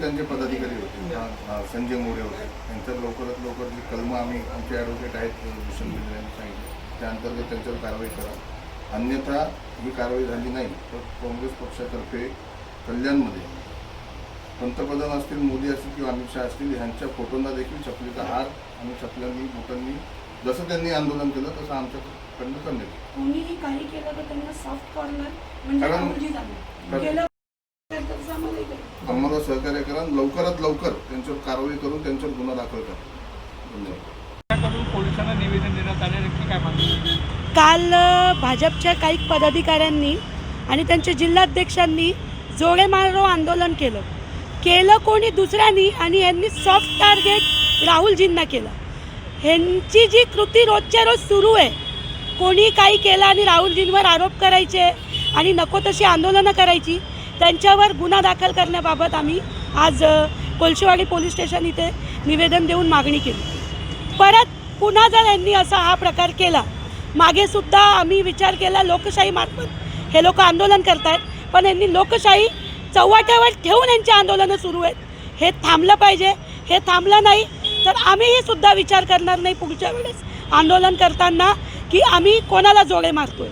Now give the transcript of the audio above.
पण त्यांचे पदाधिकारी होते. संजय मोरे होते. त्यांच्यावर लवकरात लवकर जी कलमं आम्ही आमचे ॲडव्होकेट आहेत भूषण बिंद्रे यांनी सांगितलं. त्या अंतर्गत त्यांच्यावर कारवाई करा. अन्यथा ही कारवाई झाली नाही तर काँग्रेस पक्षातर्फे कल्याणमध्ये पंतप्रधान असतील मोदी असतील किंवा अमित शहा असतील ह्यांच्या फोटोंना देखील चपलीचा हार आणि चपल्यांनी बुटांनी जसं त्यांनी आंदोलन केलं तसं आमच्याकडनं करण्यात येईल. कोणीही काही केलं तर त्यांना सॉफ्ट कॉर्नर म्हणजे कारण- आम्हाला सहकार्य करा लवकरात लवकर त्यांच्यावर कारवाई करून त्यांच्यावर गुन्हा दाखल करा. धन्यवाद. कडून पोलिसांना निवेदन देण्यात आले नक्की काय मागणी काल भाजपच्या काही पदाधिकाऱ्यांनी आणि त्यांच्या जिल्हाध्यक्षांनी जोडे मारो आंदोलन केलं. केलं कोणी दुसऱ्यांनी आणि यांनी सॉफ्ट टार्गेट राहुलजींना केलं. ह्यांची जी कृती रोजच्या रोज सुरू आहे कोणी काही केलं आणि राहुलजींवर आरोप करायचे आणि नको तशी आंदोलनं करायची त्यांच्यावर गुन्हा दाखल करण्याबाबत आम्ही आज अ, कोळशेवाडी पोलीस स्टेशन इथे निवेदन देऊन मागणी केली. परत पुन्हा जर यांनी असा हा प्रकार केला मागेसुद्धा आम्ही विचार केला लोकशाही मार्फत हे लोक आंदोलन करतायत पण यांनी लोकशाही चव्हाट्यावर ठेवून यांची आंदोलनं सुरू आहेत. हे थांबलं पाहिजे हे थांबलं नाही तर आम्हीही सुद्धा विचार करणार नाही पुढच्या वेळेस आंदोलन करताना की आम्ही कोणाला जोडे मारतोय.